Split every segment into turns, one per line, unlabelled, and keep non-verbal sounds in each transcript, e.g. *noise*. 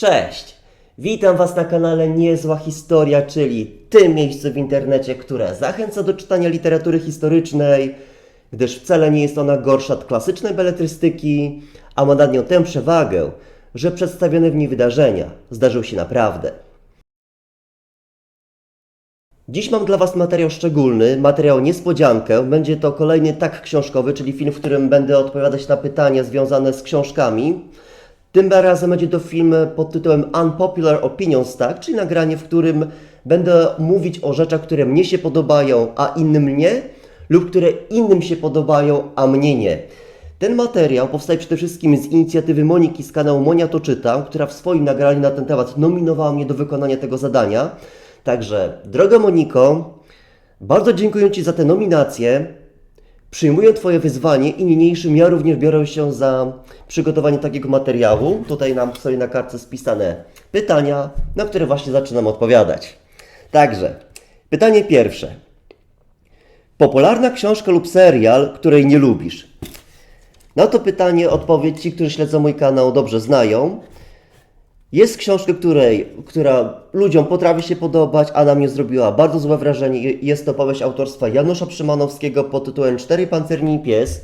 Cześć! Witam Was na kanale Niezła Historia, czyli tym miejscu w internecie, które zachęca do czytania literatury historycznej, gdyż wcale nie jest ona gorsza od klasycznej beletrystyki, a ma nad nią tę przewagę, że przedstawione w niej wydarzenia zdarzyły się naprawdę. Dziś mam dla Was materiał szczególny, materiał niespodziankę. Będzie to kolejny tak książkowy, czyli film, w którym będę odpowiadać na pytania związane z książkami. Tym razem będzie to film pod tytułem Unpopular Opinions, tak? czyli nagranie, w którym będę mówić o rzeczach, które mnie się podobają, a innym nie, lub które innym się podobają, a mnie nie. Ten materiał powstaje przede wszystkim z inicjatywy Moniki z kanału Monia to czyta, która w swoim nagraniu na ten temat nominowała mnie do wykonania tego zadania. Także, droga Moniko, bardzo dziękuję Ci za tę nominację. Przyjmuję Twoje wyzwanie i niniejszym ja również biorę się za przygotowanie takiego materiału. Tutaj nam sobie na kartce spisane pytania, na które właśnie zaczynam odpowiadać. Także, pytanie pierwsze. Popularna książka lub serial, której nie lubisz? Na to pytanie odpowiedź ci, którzy śledzą mój kanał, dobrze znają. Jest książka, której, która ludziom potrafi się podobać, a na mnie zrobiła bardzo złe wrażenie. Jest to powieść autorstwa Janusza Przymanowskiego pod tytułem Cztery pancerni i pies.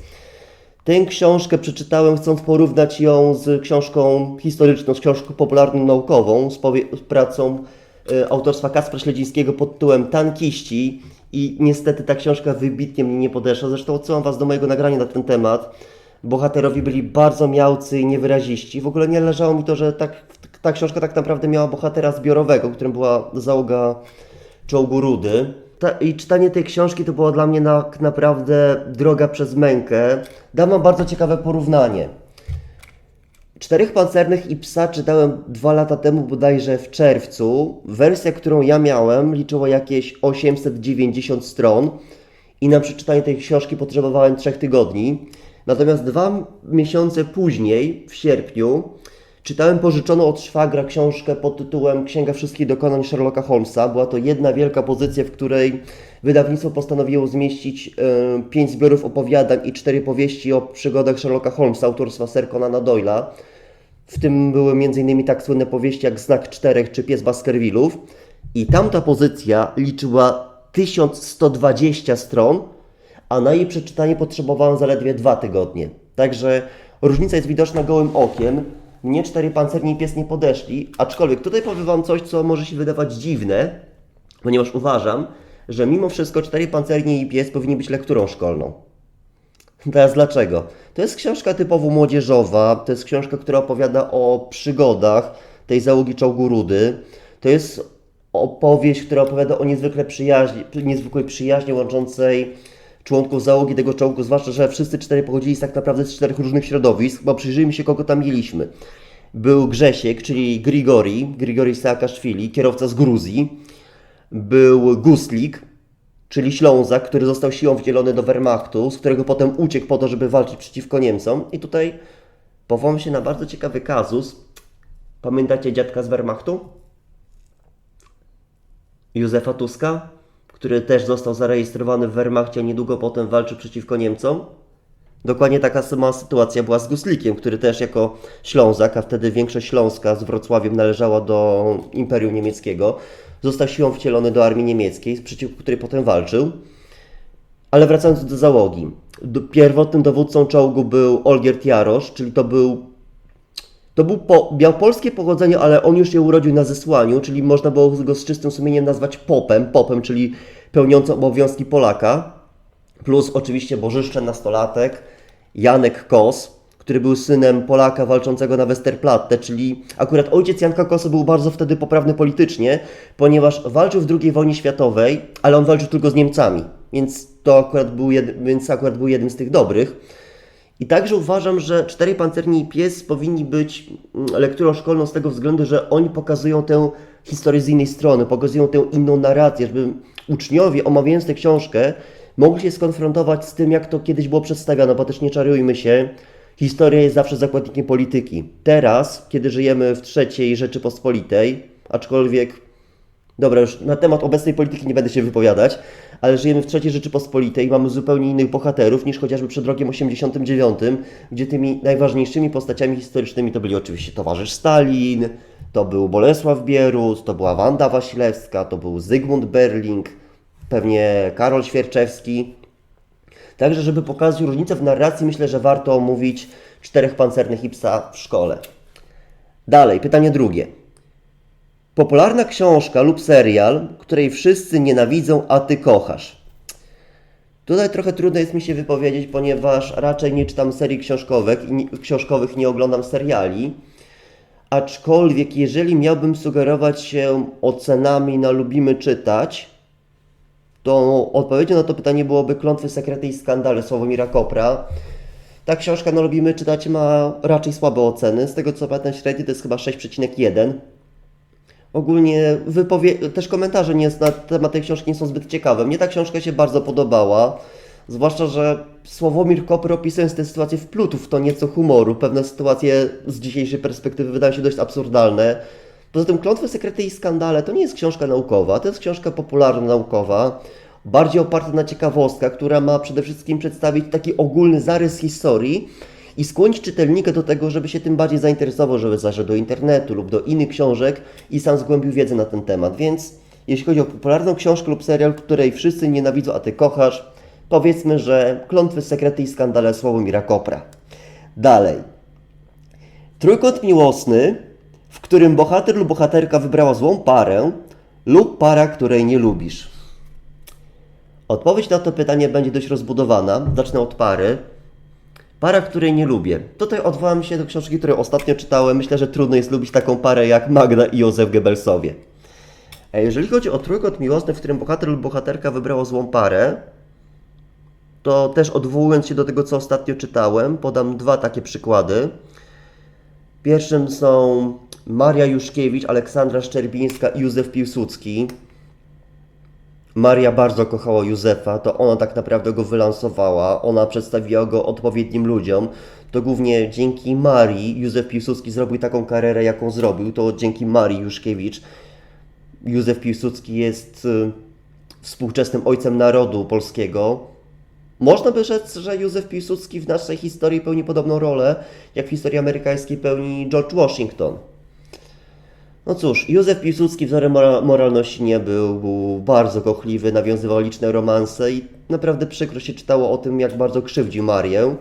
Tę książkę przeczytałem chcąc porównać ją z książką historyczną, z książką popularną naukową, z, z pracą e, autorstwa Kacpra Śledzińskiego pod tytułem Tankiści i niestety ta książka wybitnie mnie nie podeszła. Zresztą odsyłam Was do mojego nagrania na ten temat. Bohaterowie byli bardzo miałcy i niewyraziści. W ogóle nie leżało mi to, że tak, ta książka tak naprawdę miała bohatera zbiorowego, którym była załoga czołgu Rudy. Ta, I czytanie tej książki to była dla mnie tak naprawdę droga przez mękę. Dam Wam bardzo ciekawe porównanie. Czterech pancernych i psa czytałem dwa lata temu, bodajże w czerwcu. Wersja, którą ja miałem, liczyła jakieś 890 stron i na przeczytanie tej książki potrzebowałem trzech tygodni. Natomiast dwa miesiące później, w sierpniu, czytałem pożyczoną od szwagra książkę pod tytułem Księga Wszystkich Dokonań Sherlocka Holmesa. Była to jedna wielka pozycja, w której wydawnictwo postanowiło zmieścić e, pięć zbiorów opowiadań i cztery powieści o przygodach Sherlocka Holmesa autorstwa Sir Conana Doyle'a. W tym były m.in. tak słynne powieści jak Znak Czterech czy Pies Baskervillów. I tamta pozycja liczyła 1120 stron, a na jej przeczytanie potrzebowałem zaledwie dwa tygodnie. Także różnica jest widoczna gołym okiem. Mnie cztery pancerni i pies nie podeszli, aczkolwiek tutaj powiem Wam coś, co może się wydawać dziwne, ponieważ uważam, że mimo wszystko cztery pancerni i pies powinni być lekturą szkolną. Teraz dlaczego? To jest książka typowo młodzieżowa, to jest książka, która opowiada o przygodach tej załogi czołgu Rudy. To jest opowieść, która opowiada o niezwykle przyjaźni, niezwykłej przyjaźni łączącej członków załogi tego czołgu, zwłaszcza, że wszyscy cztery pochodzili tak naprawdę z czterech różnych środowisk, bo przyjrzyjmy się, kogo tam mieliśmy. Był Grzesiek, czyli Grigori, Grigori Saakaszwili, kierowca z Gruzji. Był Guslik, czyli Ślązak, który został siłą wcielony do Wehrmachtu, z którego potem uciekł po to, żeby walczyć przeciwko Niemcom. I tutaj powołam się na bardzo ciekawy kazus. Pamiętacie dziadka z Wehrmachtu? Józefa Tuska, który też został zarejestrowany w Wehrmachcie, a niedługo potem walczył przeciwko Niemcom. Dokładnie taka sama sytuacja była z Guslikiem, który też jako Ślązak, a wtedy większość Śląska z Wrocławiem należała do Imperium Niemieckiego, został siłą wcielony do armii niemieckiej, przeciwko której potem walczył. Ale wracając do załogi. Pierwotnym dowódcą czołgu był Olgierd Jarosz, czyli to był to był po, miał polskie pochodzenie, ale on już się urodził na zesłaniu, czyli można było go z czystym sumieniem nazwać popem, popem, czyli pełniącym obowiązki Polaka. Plus oczywiście bożyszcze nastolatek, Janek Kos, który był synem Polaka walczącego na Westerplatte, czyli akurat ojciec Janka Kosa był bardzo wtedy poprawny politycznie, ponieważ walczył w II wojnie światowej, ale on walczył tylko z Niemcami, więc to akurat był, jed, więc akurat był jednym z tych dobrych. I także uważam, że Cztery Pancerni i Pies powinni być mm, lekturą szkolną z tego względu, że oni pokazują tę historię z innej strony, pokazują tę inną narrację, żeby uczniowie omawiając tę książkę mogli się skonfrontować z tym, jak to kiedyś było przedstawiane, bo też nie czarujmy się, historia jest zawsze zakładnikiem polityki. Teraz, kiedy żyjemy w trzeciej Rzeczypospolitej, aczkolwiek Dobra, już na temat obecnej polityki nie będę się wypowiadać, ale żyjemy w III Rzeczypospolitej i mamy zupełnie innych bohaterów niż chociażby przed rokiem 89, gdzie tymi najważniejszymi postaciami historycznymi to byli oczywiście towarzysz Stalin, To był Bolesław Bierus, to była Wanda Wasilewska, to był Zygmunt Berling, pewnie Karol Świerczewski. Także, żeby pokazać różnicę w narracji, myślę, że warto omówić Czterech Pancernych i Psa w szkole. Dalej, pytanie drugie. Popularna książka lub serial, której wszyscy nienawidzą, a ty kochasz. Tutaj trochę trudno jest mi się wypowiedzieć, ponieważ raczej nie czytam serii książkowych i nie, książkowych, nie oglądam seriali. Aczkolwiek, jeżeli miałbym sugerować się ocenami na lubimy czytać, to odpowiedzią na to pytanie byłoby Klątwy, Sekrety i Skandale Sławomira Kopra. Ta książka na lubimy czytać ma raczej słabe oceny. Z tego co pamiętam średni to jest chyba 6,1. Ogólnie wypowie- też komentarze nie na temat tej książki nie są zbyt ciekawe. Mnie ta książka się bardzo podobała. Zwłaszcza, że Sławomir Kopr opisując tę sytuację wplótł w to nieco humoru. Pewne sytuacje z dzisiejszej perspektywy wydają się dość absurdalne. Poza tym Klątwy, Sekrety i Skandale to nie jest książka naukowa, to jest książka popularno-naukowa, bardziej oparta na ciekawostkach, która ma przede wszystkim przedstawić taki ogólny zarys historii i skłonić czytelnika do tego, żeby się tym bardziej zainteresował, żeby zaszedł do internetu lub do innych książek i sam zgłębił wiedzę na ten temat. Więc jeśli chodzi o popularną książkę lub serial, której wszyscy nienawidzą, a ty kochasz, powiedzmy, że Klątwy, Sekrety i Skandale Sławomira Kopra. Dalej. Trójkąt miłosny, w którym bohater lub bohaterka wybrała złą parę lub para, której nie lubisz. Odpowiedź na to pytanie będzie dość rozbudowana. Zacznę od pary. Para, której nie lubię. Tutaj odwołam się do książki, której ostatnio czytałem. Myślę, że trudno jest lubić taką parę jak Magda i Józef Goebbelsowie. A jeżeli chodzi o trójkąt miłosny, w którym bohater lub bohaterka wybrało złą parę, to też odwołując się do tego, co ostatnio czytałem, podam dwa takie przykłady. Pierwszym są Maria Juszkiewicz, Aleksandra Szczerbińska i Józef Piłsudski. Maria bardzo kochała Józefa, to ona tak naprawdę go wylansowała, ona przedstawiła go odpowiednim ludziom. To głównie dzięki Marii Józef Piłsudski zrobił taką karierę, jaką zrobił. To dzięki Marii Juszkiewicz Józef Piłsudski jest y, współczesnym ojcem narodu polskiego. Można by rzec, że Józef Piłsudski w naszej historii pełni podobną rolę, jak w historii amerykańskiej pełni George Washington. No cóż, Józef Piłsudski wzorem mora- moralności nie był, był bardzo kochliwy, nawiązywał liczne romanse i naprawdę przykro się czytało o tym, jak bardzo krzywdził Marię.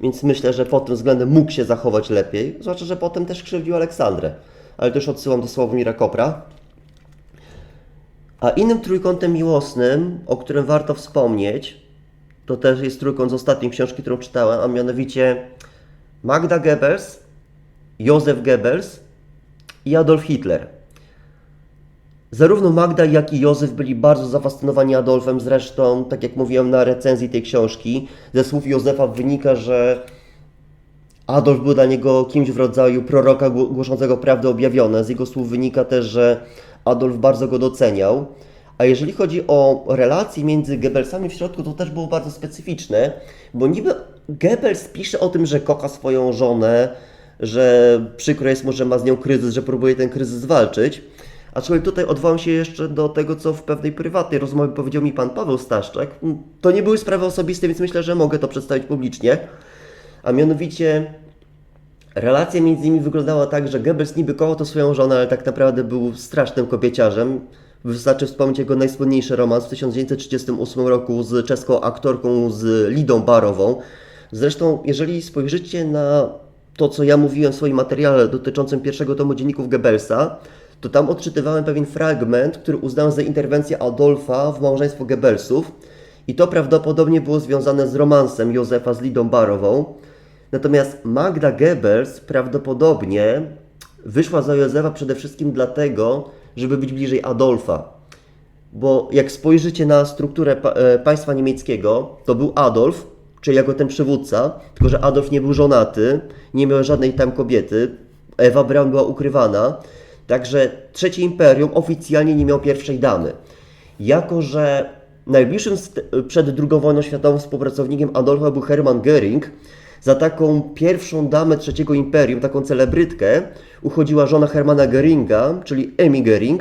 Więc myślę, że pod tym względem mógł się zachować lepiej, zwłaszcza, że potem też krzywdził Aleksandrę. Ale też odsyłam do Sławomira Kopra. A innym trójkątem miłosnym, o którym warto wspomnieć, to też jest trójkąt z ostatniej książki, którą czytałem, a mianowicie Magda Goebbels, Józef Goebbels i Adolf Hitler. Zarówno Magda, jak i Józef byli bardzo zafascynowani Adolfem. Zresztą, tak jak mówiłem na recenzji tej książki, ze słów Józefa wynika, że Adolf był dla niego kimś w rodzaju proroka gło- głoszącego prawdę objawione. Z jego słów wynika też, że Adolf bardzo go doceniał. A jeżeli chodzi o relacje między Goebbelsami w środku, to też było bardzo specyficzne, bo niby Goebbels pisze o tym, że kocha swoją żonę, że przykro jest mu, że ma z nią kryzys, że próbuje ten kryzys zwalczyć. Aczkolwiek tutaj odwołam się jeszcze do tego, co w pewnej prywatnej rozmowie powiedział mi pan Paweł Staszczak. To nie były sprawy osobiste, więc myślę, że mogę to przedstawić publicznie. A mianowicie relacja między nimi wyglądała tak, że Goebbels niby kochał to swoją żonę, ale tak naprawdę był strasznym kobieciarzem. Wystarczy wspomnieć jego najsłynniejszy romans w 1938 roku z czeską aktorką z Lidą Barową. Zresztą, jeżeli spojrzycie na to, co ja mówiłem w swoim materiale dotyczącym pierwszego tomu dzienników Goebbelsa, to tam odczytywałem pewien fragment, który uznałem za interwencję Adolfa w małżeństwo Goebbelsów. I to prawdopodobnie było związane z romansem Józefa z Lidą Barową. Natomiast Magda Goebbels prawdopodobnie wyszła za Józefa przede wszystkim dlatego, żeby być bliżej Adolfa. Bo jak spojrzycie na strukturę pa- e, państwa niemieckiego, to był Adolf, czyli jako ten przywódca, tylko że Adolf nie był żonaty, nie miał żadnej tam kobiety, Ewa Braun była ukrywana, także trzecie imperium oficjalnie nie miał pierwszej damy. Jako, że najbliższym przed II wojną światową współpracownikiem Adolfa był Hermann Göring, za taką pierwszą damę trzeciego imperium, taką celebrytkę, uchodziła żona Hermana Göringa, czyli Emmy Göring,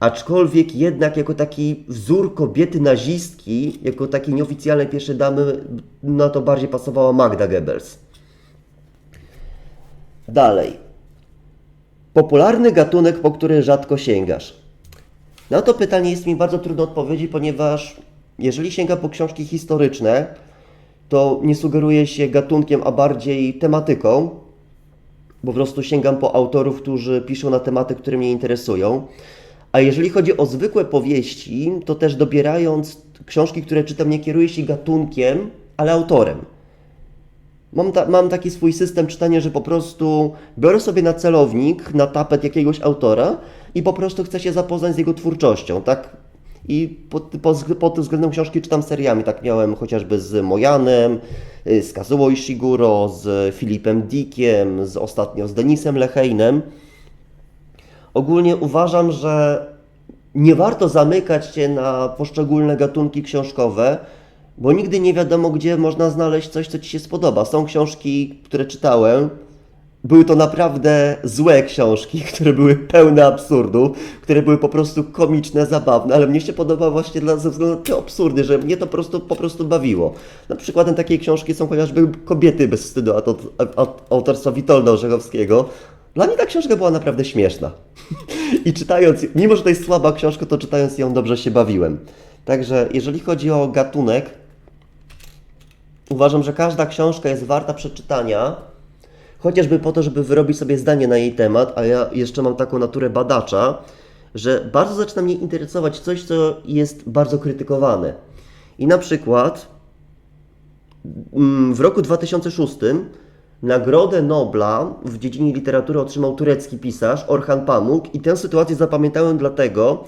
aczkolwiek jednak jako taki wzór kobiety nazistki, jako takiej nieoficjalnej pierwszej damy, na to bardziej pasowała Magda Goebbels. Dalej. Popularny gatunek, po który rzadko sięgasz. Na to pytanie jest mi bardzo trudno odpowiedzieć, ponieważ jeżeli sięgam po książki historyczne, to nie sugeruję się gatunkiem, a bardziej tematyką. Po prostu sięgam po autorów, którzy piszą na tematy, które mnie interesują. A jeżeli chodzi o zwykłe powieści, to też dobierając książki, które czytam, nie kieruję się gatunkiem, ale autorem. Mam, ta, mam taki swój system czytania, że po prostu biorę sobie na celownik, na tapet jakiegoś autora i po prostu chcę się zapoznać z jego twórczością, tak? I pod, pod, pod tym względem książki czytam seriami. Tak miałem chociażby z Mojanem, y, z Kazuo Ishiguro, z Filipem Dickiem, z ostatnio z Denisem Lechejnem. Ogólnie uważam, że nie warto zamykać się na poszczególne gatunki książkowe, bo nigdy nie wiadomo, gdzie można znaleźć coś, co Ci się spodoba. Są książki, które czytałem, były to naprawdę złe książki, *laughs* które były pełne absurdu, które były po prostu komiczne, zabawne, ale mnie się podoba właśnie dla, ze względu na te absurdy, że mnie to po prostu, po prostu bawiło. Na przykładem takiej książki są chociażby Kobiety bez wstydu od, od, od autorstwa Witolda Orzechowskiego. Dla mnie ta książka była naprawdę śmieszna. *laughs* I czytając, mimo że to jest słaba książka, to czytając ją dobrze się bawiłem. Także jeżeli chodzi o gatunek, uważam, że każda książka jest warta przeczytania, chociażby po to, żeby wyrobić sobie zdanie na jej temat, a ja jeszcze mam taką naturę badacza, że bardzo zaczyna mnie interesować coś, co jest bardzo krytykowane. I na przykład mm, w roku 2006 Nagrodę Nobla w dziedzinie literatury otrzymał turecki pisarz Orhan Pamuk i tę sytuację zapamiętałem dlatego,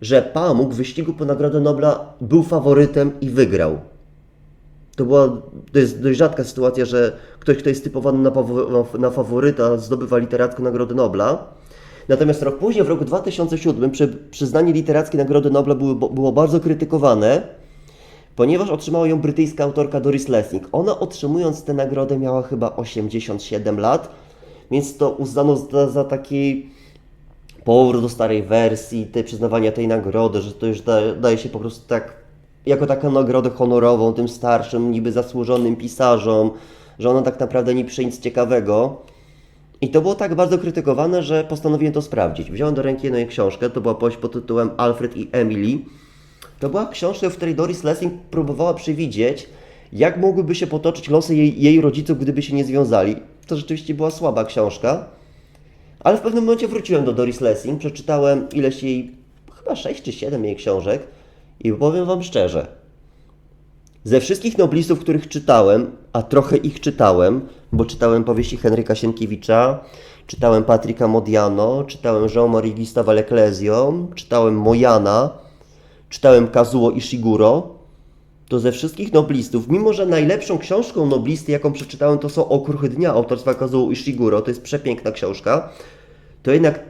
że Pamuk w wyścigu po Nagrodę Nobla był faworytem i wygrał. To była, to jest dość rzadka sytuacja, że ktoś, kto jest typowany na, na faworyta, zdobywa literacką Nagrodę Nobla. Natomiast rok później, w roku 2007, przy, przyznanie literackiej Nagrody Nobla było, było bardzo krytykowane, ponieważ otrzymała ją brytyjska autorka Doris Lessing. Ona otrzymując tę nagrodę miała chyba 87 lat, więc to uznano za, za taki powrót do starej wersji, tej przyznawania tej nagrody, że to już da, daje się po prostu tak, jako taką nagrodę honorową tym starszym, niby zasłużonym pisarzom, że ona tak naprawdę nie pisze nic ciekawego. I to było tak bardzo krytykowane, że postanowiłem to sprawdzić. Wziąłem do ręki jedną książkę, to była powieść pod tytułem Alfred i Emily. To była książka, w której Doris Lessing próbowała przewidzieć, jak mogłyby się potoczyć losy jej, jej rodziców, gdyby się nie związali. To rzeczywiście była słaba książka. Ale w pewnym momencie wróciłem do Doris Lessing, przeczytałem ileś jej, chyba 6 czy 7 jej książek i powiem Wam szczerze, ze wszystkich noblistów, których czytałem, a trochę ich czytałem, bo czytałem powieści Henryka Sienkiewicza, czytałem Patryka Modiano, czytałem Jean-Marie Gustave czytałem Mojana, czytałem Kazuo Ishiguro, to ze wszystkich noblistów, mimo że najlepszą książką noblisty, jaką przeczytałem, to są Okruchy Dnia autorstwa Kazuo Ishiguro, to jest przepiękna książka, to jednak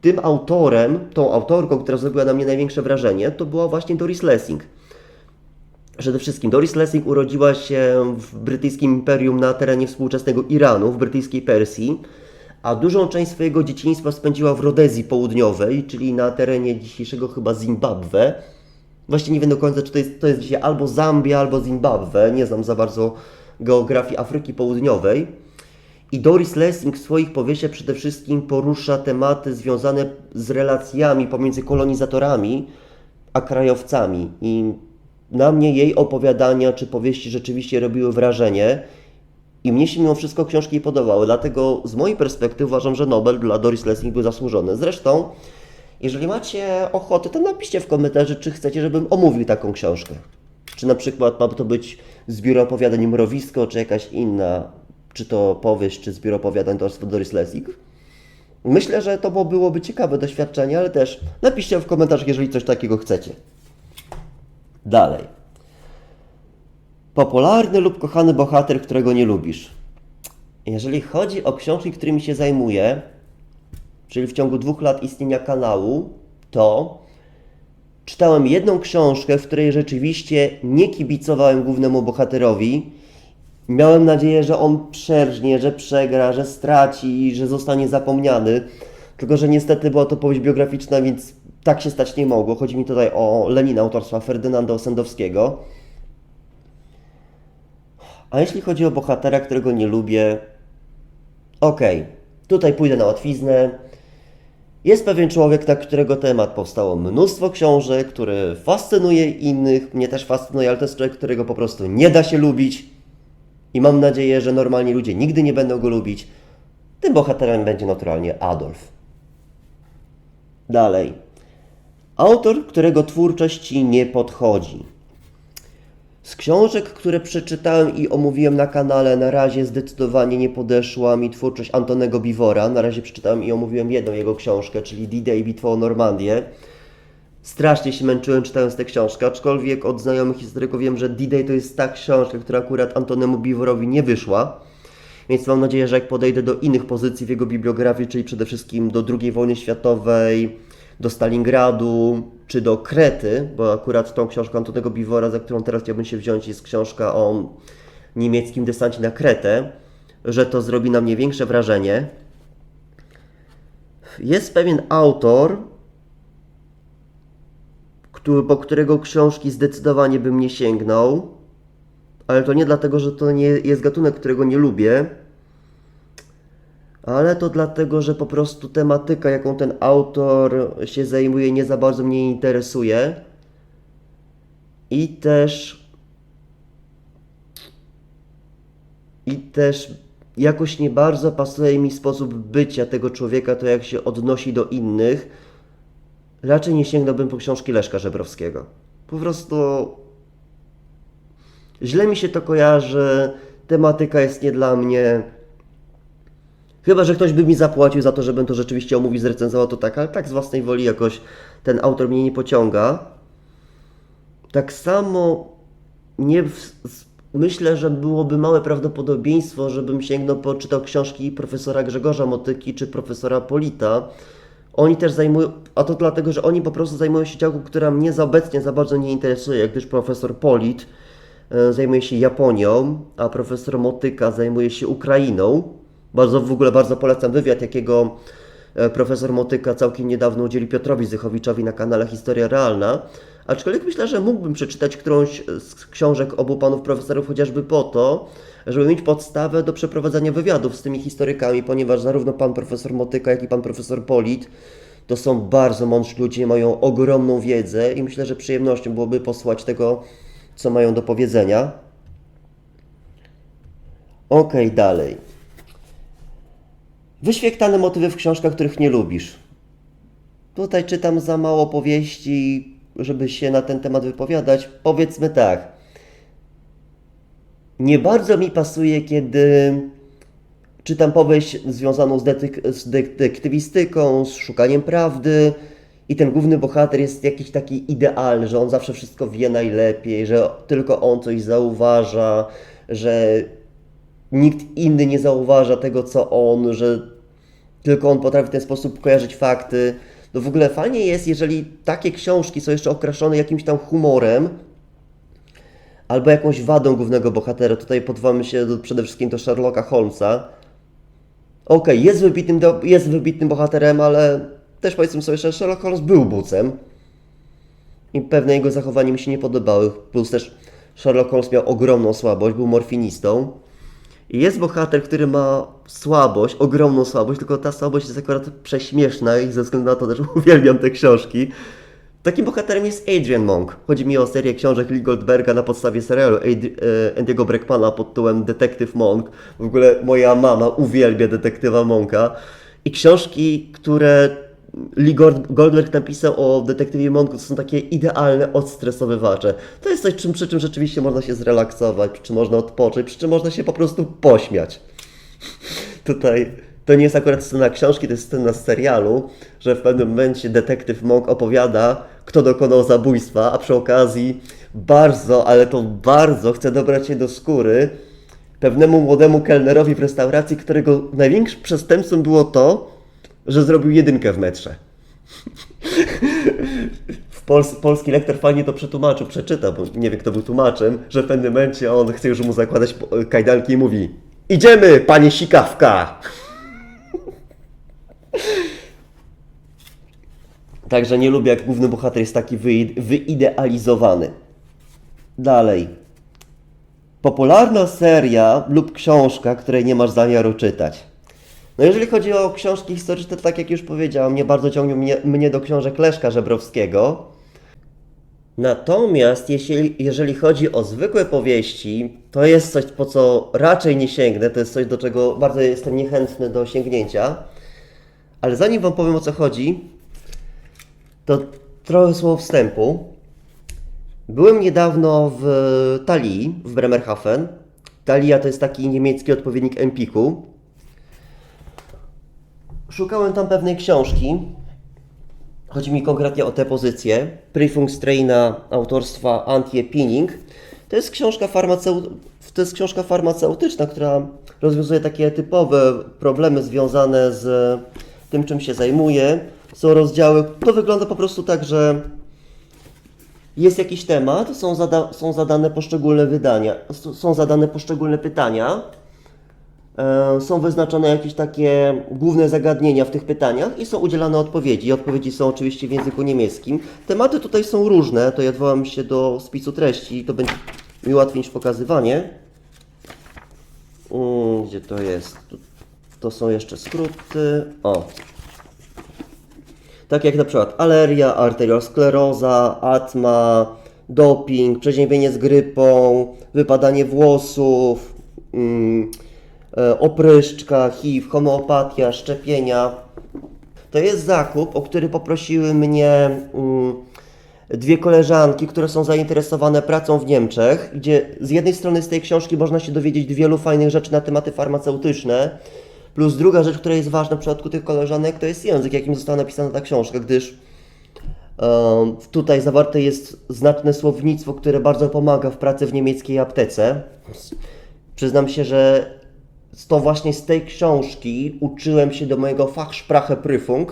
tym autorem, tą autorką, która zrobiła na mnie największe wrażenie, to była właśnie Doris Lessing. Przede wszystkim Doris Lessing urodziła się w brytyjskim imperium na terenie współczesnego Iranu, w brytyjskiej Persji, a dużą część swojego dzieciństwa spędziła w Rodezji Południowej, czyli na terenie dzisiejszego chyba Zimbabwe. Właśnie nie wiem do końca, czy to jest, to jest dzisiaj albo Zambia, albo Zimbabwe. Nie znam za bardzo geografii Afryki Południowej. I Doris Lessing w swoich powieściach przede wszystkim porusza tematy związane z relacjami pomiędzy kolonizatorami a krajowcami. I na mnie jej opowiadania czy powieści rzeczywiście robiły wrażenie. I mnie się mimo wszystko książki podobały, dlatego z mojej perspektywy uważam, że Nobel dla Doris Lessing był zasłużony. Zresztą, jeżeli macie ochotę, to napiszcie w komentarzu, czy chcecie, żebym omówił taką książkę. Czy na przykład ma to być zbiór opowiadań Mrowisko, czy jakaś inna, czy to powieść, czy zbiór opowiadań Doris Lessing. Myślę, że to byłoby ciekawe doświadczenie, ale też napiszcie w komentarzach, jeżeli coś takiego chcecie. Dalej. Popularny lub kochany bohater, którego nie lubisz. Jeżeli chodzi o książki, którymi się zajmuję, czyli w ciągu dwóch lat istnienia kanału, to czytałem jedną książkę, w której rzeczywiście nie kibicowałem głównemu bohaterowi. Miałem nadzieję, że on przerżnie, że przegra, że straci, że zostanie zapomniany. Tylko, że niestety była to powieść biograficzna, więc tak się stać nie mogło. Chodzi mi tutaj o Lenina autorstwa Ferdynanda Osendowskiego. A jeśli chodzi o bohatera, którego nie lubię, okej. Tutaj pójdę na łatwiznę. Jest pewien człowiek, na którego temat powstało mnóstwo książek, który fascynuje innych, mnie też fascynuje, ale to jest człowiek, którego po prostu nie da się lubić. I mam nadzieję, że normalni ludzie nigdy nie będą go lubić. Tym bohaterem będzie naturalnie Adolf. Dalej. Autor, którego twórczość ci nie podchodzi. Z książek, które przeczytałem i omówiłem na kanale, na razie zdecydowanie nie podeszła mi twórczość Antonego Biwora. Na razie przeczytałem i omówiłem jedną jego książkę, czyli D-Day Bitwa o Normandię. Strasznie się męczyłem czytając tę książkę, aczkolwiek od znajomych historyków wiem, że D-Day to jest ta książka, która akurat Antonemu Biworowi nie wyszła. Więc mam nadzieję, że jak podejdę do innych pozycji w jego bibliografii, czyli przede wszystkim do II wojny światowej, do Stalingradu czy do Krety, bo akurat tą książką Antonego Biwora, za którą teraz chciałbym się wziąć, jest książka o niemieckim desancie na Kretę, że to zrobi na mnie większe wrażenie. Jest pewien autor, który, po którego książki zdecydowanie bym nie sięgnął, ale to nie dlatego, że to nie jest gatunek, którego nie lubię, ale to dlatego, że po prostu tematyka, jaką ten autor się zajmuje, nie za bardzo mnie interesuje. I też. I też jakoś nie bardzo pasuje mi sposób bycia tego człowieka, to jak się odnosi do innych. Raczej nie sięgnąłbym po książki Leszka Żebrowskiego. Po prostu źle mi się to kojarzy, tematyka jest nie dla mnie. Chyba, że ktoś by mi zapłacił za to, żebym to rzeczywiście omówił, zrecenzował, to tak, ale tak z własnej woli jakoś ten autor mnie nie pociąga. Tak samo nie w, myślę, że byłoby małe prawdopodobieństwo, żebym sięgnął, poczytał książki profesora Grzegorza Motyki czy profesora Polita. Oni też zajmują, a to dlatego, że oni po prostu zajmują się działką, która mnie za obecnie za bardzo nie interesuje, gdyż profesor Polit e, zajmuje się Japonią, a profesor Motyka zajmuje się Ukrainą. Bardzo w ogóle bardzo polecam wywiad, jakiego e, profesor Motyka całkiem niedawno udzielił Piotrowi Zychowiczowi na kanale Historia Realna. Aczkolwiek myślę, że mógłbym przeczytać którąś z książek obu panów profesorów chociażby po to, żeby mieć podstawę do przeprowadzania wywiadów z tymi historykami, ponieważ zarówno pan profesor Motyka, jak i pan profesor Polit to są bardzo mądrzy ludzie, mają ogromną wiedzę i myślę, że przyjemnością byłoby posłuchać tego, co mają do powiedzenia. Okej, dalej. Wyświechtane motywy w książkach, których nie lubisz. Tutaj czytam za mało powieści, żeby się na ten temat wypowiadać. Powiedzmy tak. Nie bardzo mi pasuje, kiedy czytam powieść związaną z, z detektywistyką, z szukaniem prawdy i ten główny bohater jest jakiś taki idealny, że on zawsze wszystko wie najlepiej, że tylko on coś zauważa, że nikt inny nie zauważa tego, co on, że tylko on potrafi w ten sposób kojarzyć fakty. No w ogóle fajnie jest, jeżeli takie książki są jeszcze okraszone jakimś tam humorem, albo jakąś wadą głównego bohatera. Tutaj podwamy się do, przede wszystkim do Sherlocka Holmesa. Okej, jest, wybitnym jest wybitnym bohaterem, ale też powiedzmy sobie, że Sherlock Holmes był bucem. I pewne jego zachowania mi się nie podobały. Plus też Sherlock Holmes miał ogromną słabość, był morfinistą. I jest bohater, który ma słabość, ogromną słabość, tylko ta słabość jest akurat prześmieszna i ze względu na to też *laughs* uwielbiam te książki. Takim bohaterem jest Adrian Monk. Chodzi mi o serię książek Lee Goldberga na podstawie serialu e, Andy'ego Breckmana pod tytułem Detective Monk. W ogóle moja mama uwielbia detektywa Monka. I książki, które Lee Gold- Goldberg napisał o detektywie Monku, to są takie idealne odstresowywacze. To jest coś, czym, przy czym rzeczywiście można się zrelaksować, przy czym można odpocząć, przy czym można się po prostu pośmiać. Tutaj to nie jest akurat scena książki, to jest scena z serialu, że w pewnym momencie detektyw Monk opowiada, kto dokonał zabójstwa, a przy okazji bardzo, ale to bardzo chce dobrać się do skóry pewnemu młodemu kelnerowi w restauracji, którego największym przestępstwem było to, że zrobił jedynkę w metrze. Pols polski lektor fajnie to przetłumaczył, przeczytał, bo nie wie kto był tłumaczem, że w pewnym momencie on chce już mu zakładać kajdanki i mówi Idziemy, panie sikawka! Także nie lubię, jak główny bohater jest taki wy- wyidealizowany. Dalej. Popularna seria lub książka, której nie masz zamiaru czytać. No jeżeli chodzi o książki historyczne, to tak jak już powiedziałem, nie bardzo ciągnie mnie, mnie do książek Leszka Żebrowskiego. Natomiast jeśli, jeżeli chodzi o zwykłe powieści, to jest coś, po co raczej nie sięgnę, to jest coś, do czego bardzo jestem niechętny do sięgnięcia. Ale zanim Wam powiem o co chodzi, to trochę słowo wstępu. Byłem niedawno w Talii, w Bremerhaven. Talia to jest taki niemiecki odpowiednik Empiku. Szukałem tam pewnej książki. Chodzi mi konkretnie o tę pozycję. Prüfungstraina autorstwa Antje Pinning. To jest książka to jest książka farmaceutyczna, która rozwiązuje takie typowe problemy związane z tym, czym się zajmuje. Są rozdziały. To wygląda po prostu tak, że jest jakiś temat, są, zada- są zadane poszczególne wydania, są zadane poszczególne pytania, są wyznaczone jakieś takie główne zagadnienia w tych pytaniach i są udzielane odpowiedzi. Odpowiedzi są oczywiście w języku niemieckim. Tematy tutaj są różne, to ja odwołam się do spisu treści, to będzie mi łatwiej niż pokazywanie. Gdzie to jest? To są jeszcze skróty. O, tak jak na przykład aleria, arterioskleroza, atma, doping, przeziębienie z grypą, wypadanie włosów, mm, e, opryszczka, HIV, homeopatia, szczepienia. To jest zakup, o który poprosiły mnie mm, dwie koleżanki, które są zainteresowane pracą w Niemczech, gdzie z jednej strony z tej książki można się dowiedzieć wielu fajnych rzeczy na tematy farmaceutyczne, plus druga rzecz, która jest ważna w przypadku tych koleżanek, to jest język, jakim została napisana ta książka, gdyż tutaj zawarte jest znaczne słownictwo, które bardzo pomaga w pracy w niemieckiej aptece. Przyznam się, że to właśnie z tej książki uczyłem się do mojego Fachsprache Prüfung,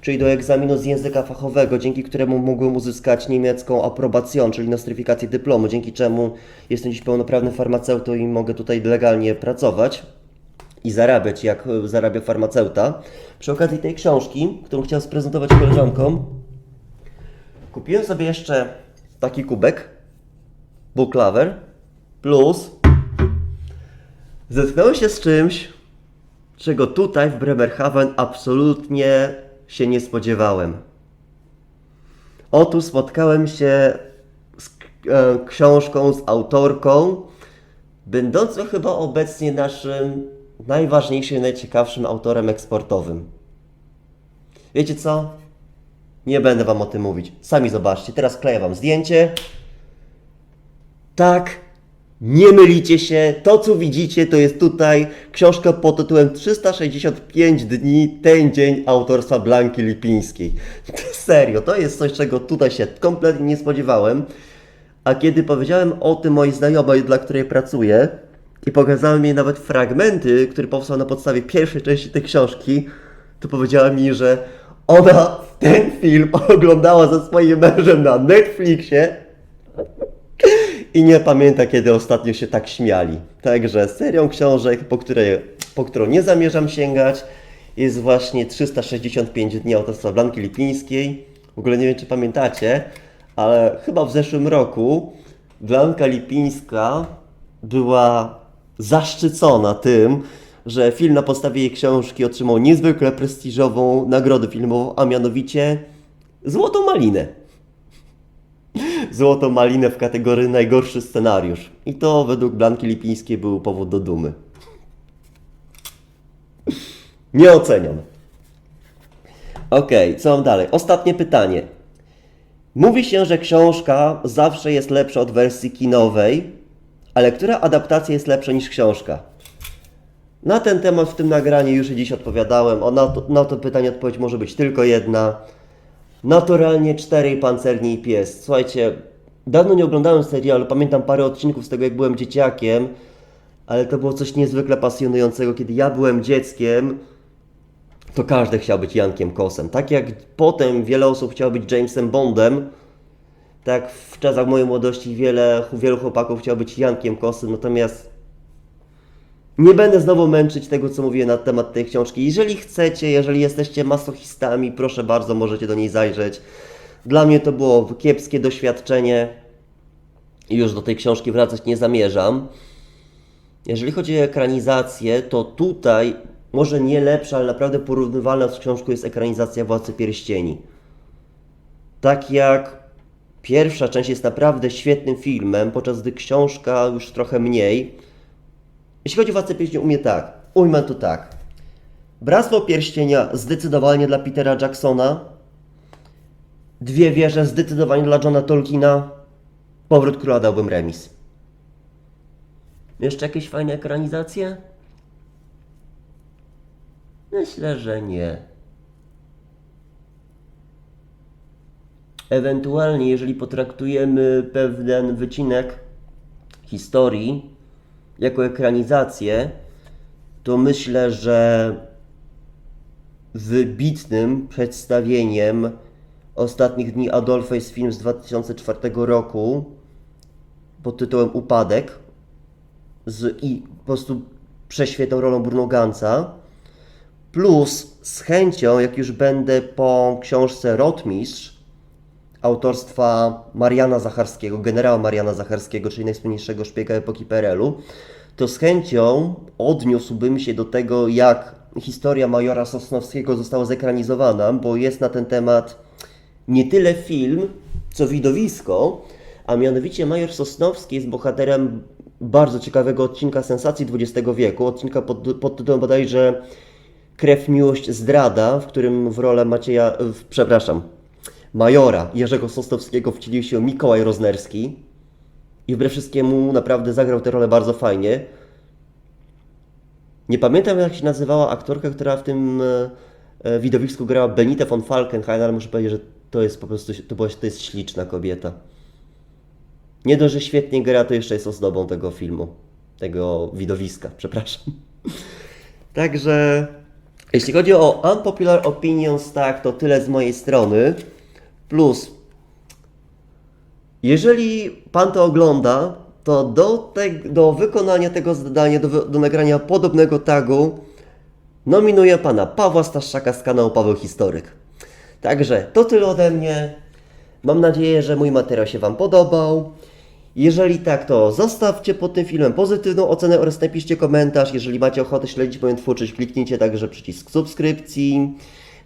czyli do egzaminu z języka fachowego, dzięki któremu mógłbym uzyskać niemiecką aprobację, czyli nostryfikację dyplomu, dzięki czemu jestem dziś pełnoprawnym farmaceutą i mogę tutaj legalnie pracować i zarabiać, jak zarabia farmaceuta. Przy okazji tej książki, którą chciałem sprezentować koleżankom, kupiłem sobie jeszcze taki kubek, Booklaver, plus zetknąłem się z czymś, czego tutaj w Bremerhaven absolutnie się nie spodziewałem. Otóż spotkałem się z e, książką, z autorką, będącą chyba obecnie naszym najważniejszym najciekawszym autorem eksportowym. Wiecie co? Nie będę Wam o tym mówić. Sami zobaczcie. Teraz kleję Wam zdjęcie. Tak, nie mylicie się. To, co widzicie, to jest tutaj książka pod tytułem 365 dni, ten dzień autorstwa Blanki Lipińskiej. *laughs* Serio, to jest coś, czego tutaj się kompletnie nie spodziewałem. A kiedy powiedziałem o tym mojej znajomej, dla której pracuję, i pokazałem jej nawet fragmenty, które powstały na podstawie pierwszej części tej książki, to powiedziała mi, że ona ten film oglądała ze swoim mężem na Netflixie i nie pamięta, kiedy ostatnio się tak śmiali. Także serią książek, po, której, po którą nie zamierzam sięgać, jest właśnie 365 dni autorstwa Blanki Lipińskiej. W ogóle nie wiem, czy pamiętacie, ale chyba w zeszłym roku Blanka Lipińska była zaszczycona tym, że film na podstawie jej książki otrzymał niezwykle prestiżową nagrodę filmową, a mianowicie Złotą Malinę. Złotą Malinę w kategorii najgorszy scenariusz. I to według Blanki Lipińskiej był powód do dumy. Nie oceniam. Okej, co mam dalej? Ostatnie pytanie. Mówi się, że książka zawsze jest lepsza od wersji kinowej, ale która adaptacja jest lepsza niż książka? Na ten temat w tym nagraniu już dziś odpowiadałem. O, na, to, na to pytanie odpowiedź może być tylko jedna. Naturalnie cztery pancerni i pies. Słuchajcie, dawno nie oglądałem serialu, pamiętam parę odcinków z tego jak byłem dzieciakiem, ale to było coś niezwykle pasjonującego. Kiedy ja byłem dzieckiem, to każdy chciał być Jankiem Kosem. Tak jak potem wiele osób chciało być Jamesem Bondem, tak w czasach mojej młodości wiele, wielu chłopaków chciało być Jankiem Kosem, natomiast nie będę znowu męczyć tego, co mówię na temat tej książki. Jeżeli chcecie, jeżeli jesteście masochistami, proszę bardzo, możecie do niej zajrzeć. Dla mnie to było kiepskie doświadczenie i już do tej książki wracać nie zamierzam. Jeżeli chodzi o ekranizację, to tutaj może nie lepsza, ale naprawdę porównywalna z książką jest ekranizacja Władcy Pierścieni. Tak jak pierwsza część jest naprawdę świetnym filmem, podczas gdy książka już trochę mniej. Jeśli chodzi o Władcę Pierścieni, u mnie tak. Ujmę to tak. Bractwo Pierścienia zdecydowanie dla Petera Jacksona. Dwie wieże zdecydowanie dla Johna Tolkiena. Powrót Króla dałbym remis. Jeszcze jakieś fajne ekranizacje? Myślę, że nie. Ewentualnie, jeżeli potraktujemy pewien wycinek historii jako ekranizację, to myślę, że wybitnym przedstawieniem ostatnich dni Adolfa jest film z 2004 roku pod tytułem Upadek z i po prostu prześwietną rolą Bruno. Plus z chęcią, jak już będę po książce Rotmistrz autorstwa Mariana Zacharskiego, generała Mariana Zacharskiego, czyli najsłynniejszego szpiega epoki PRL-u, to z chęcią odniósłbym się do tego, jak historia majora Sosnowskiego została zekranizowana, bo jest na ten temat nie tyle film, co widowisko, a mianowicie major Sosnowski jest bohaterem bardzo ciekawego odcinka sensacji XX wieku, odcinka pod, pod tytułem bodajże Krew, miłość, zdrada, w którym w rolę Macieja, w, przepraszam, majora Jerzego Sosnowskiego wcielił się Mikołaj Roznerski i wbrew wszystkiemu naprawdę zagrał tę rolę bardzo fajnie. Nie pamiętam jak się nazywała aktorka, która w tym e, e, widowisku grała Benita von Falkenhayn, ale muszę powiedzieć, że to jest po prostu, to, była, to jest śliczna kobieta. Nie dość, że świetnie gra, to jeszcze jest ozdobą tego filmu, tego widowiska, przepraszam. *laughs* Także, jeśli chodzi o unpopular opinions, tak, to tyle z mojej strony. Plus, jeżeli Pan to ogląda, to do, te, do wykonania tego zadania, do, do nagrania podobnego tagu, nominuję Pana Pawła Staszczaka z kanału Paweł Historyk. Także to tyle ode mnie. Mam nadzieję, że mój materiał się Wam podobał. Jeżeli tak, to zostawcie pod tym filmem pozytywną ocenę oraz napiszcie komentarz. Jeżeli macie ochotę śledzić moją twórczość, kliknijcie także przycisk subskrypcji.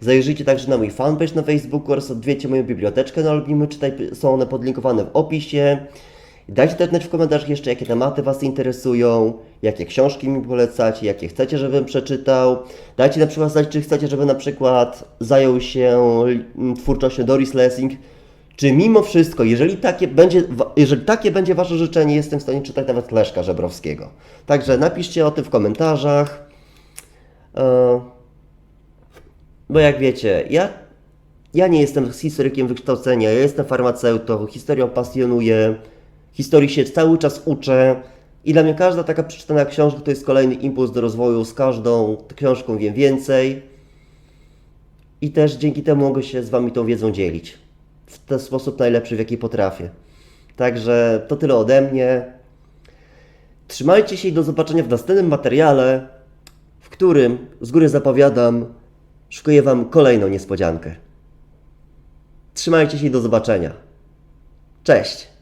Zajrzyjcie także na mój fanpage na Facebooku oraz odwiedźcie moją biblioteczkę na Lubimy Czytaj. Są one podlinkowane w opisie. Dajcie też w komentarzach jeszcze, jakie tematy Was interesują, jakie książki mi polecacie, jakie chcecie, żebym przeczytał. Dajcie na przykład znać, czy chcecie, żebym na przykład zajął się twórczością Doris Lessing, czy mimo wszystko, jeżeli takie będzie, jeżeli takie będzie Wasze życzenie, jestem w stanie czytać nawet Leszka Żebrowskiego. Także napiszcie o tym w komentarzach. Bo jak wiecie, ja, ja nie jestem historykiem wykształcenia, ja jestem farmaceutą, historią pasjonuję, historii się cały czas uczę i dla mnie każda taka przeczytana książka to jest kolejny impuls do rozwoju, z każdą książką wiem więcej i też dzięki temu mogę się z Wami tą wiedzą dzielić w ten sposób najlepszy, w jaki potrafię. Także to tyle ode mnie. Trzymajcie się i do zobaczenia w następnym materiale, w którym z góry zapowiadam, szykuję Wam kolejną niespodziankę. Trzymajcie się i do zobaczenia. Cześć!